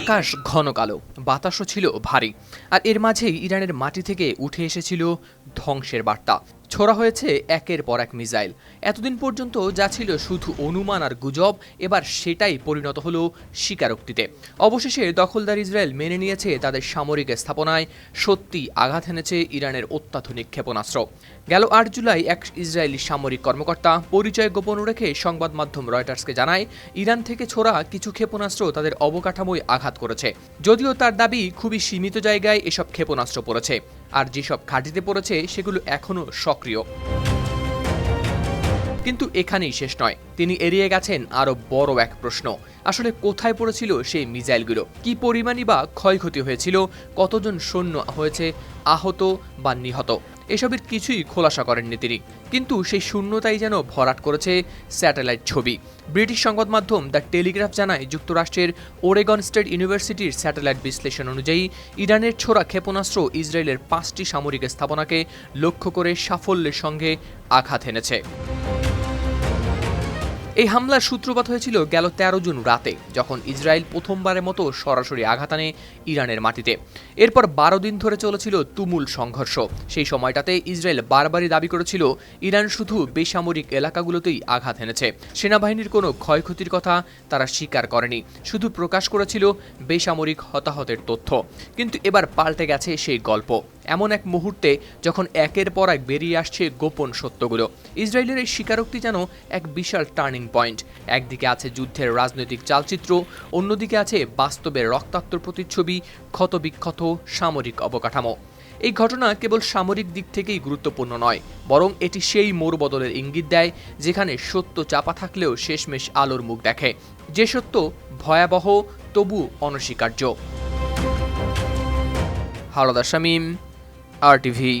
আকাশ ঘন কালো, বাতাসও ছিল ভারী, আর এর মাঝেই ইরানের মাটি থেকে উঠে এসেছিল ধ্বংসের বার্তা। ছোড়া হয়েছে একের পর এক মিসাইল। এতদিন পর্যন্ত যা ছিল শুধু অনুমান আর গুজব, এবার সেটাই পরিণত হলো স্বীকারোক্তিতে। অবশেষে দখলদার ইসরায়েল মেনে নিয়েছে তাদের সামরিক স্থাপনায় সত্যি আঘাত এনেছে ইরানের অত্যাধুনিক ক্ষেপণাস্ত্র। গেল আট জুলাই এক ইসরায়েলি সামরিক কর্মকর্তা পরিচয় গোপন রেখে সংবাদ মাধ্যম রয়টার্সকে জানায়, ইরান থেকে ছোড়া কিছু ক্ষেপণাস্ত্র তাদের অবকাঠামোয় আঘাত করেছে। যদিও তার দাবি খুবই সীমিত জায়গায় এসব ক্ষেপণাস্ত্র পড়েছে। আর যেসব ঘাটিতে পড়েছে সেগুলো এখনও সক্রিয়। কিন্তু এখানেই শেষ নয়। তিনি এড়িয়ে গেছেন আরও বড় এক প্রশ্ন। আসলে কোথায় পড়েছিল সেই মিজাইলগুলো কি পরিমাণই বা ক্ষয়ক্ষতি হয়েছিল? কতজন সৈন্য হয়েছে? আহত বা নিহত? এসবের কিছুই খোলাসা করেননি তিনি। কিন্তু সেই শূন্যতাই যেন ভরাট করেছে স্যাটেলাইট ছবি। ব্রিটিশ সংবাদ মাধ্যম দ্য টেলিগ্রাফ জানায়, যুক্তরাষ্ট্রের ওরেগন স্টেট ইউনিভার্সিটির স্যাটেলাইট বিশ্লেষণ অনুযায়ী, ইরানের ছোড়া ক্ষেপণাস্ত্র ইসরায়েলের পাঁচটি সামরিক স্থাপনাকে লক্ষ্য করে সাফল্যের সঙ্গে আঘাত এনেছে। এই হামলার সূত্রপাত হয়েছিল গেল তেরো জুন রাতে, যখন ইসরায়েল প্রথমবারের মতো সরাসরি আঘাত আনে ইরানের মাটিতে। এরপর বারো দিন ধরে চলেছিল তুমুল সংঘর্ষ। সেই সময়টাতে ইসরায়েল বারবারই দাবি করেছিল, ইরান শুধু বেসামরিক এলাকাগুলোতেই আঘাত এনেছে। সেনাবাহিনীর কোনো ক্ষয়ক্ষতির কথা তারা স্বীকার করেনি। শুধু প্রকাশ করেছিল বেসামরিক হতাহতের তথ্য। কিন্তু এবার পাল্টে গেছে সেই গল্প। এমন এক মুহূর্তে যখন একের পর এক বেরিয়ে আসছে গোপন সত্যগুলো। ইসরায়েলের এই স্বীকারোক্তি যেন এক বিশাল টার্নিং পয়েন্ট একদিকে আছে যুদ্ধের রাজনৈতিক চালচিত্র, অন্যদিকে আছে বাস্তবের রক্তাক্ত প্রতিচ্ছবি, ক্ষতবিক্ষত সামরিক অবকাঠামো। এই ঘটনা কেবল সামরিক দিক থেকেই গুরুত্বপূর্ণ নয়, বরং এটি সেই মোড় বদলের ইঙ্গিত দেয়, যেখানে সত্য চাপা থাকলেও শেষমেশ আলোর মুখ দেখে। যে সত্য ভয়াবহ তবু অনস্বীকার্য। হাওলাদার শামীম। আর টিভি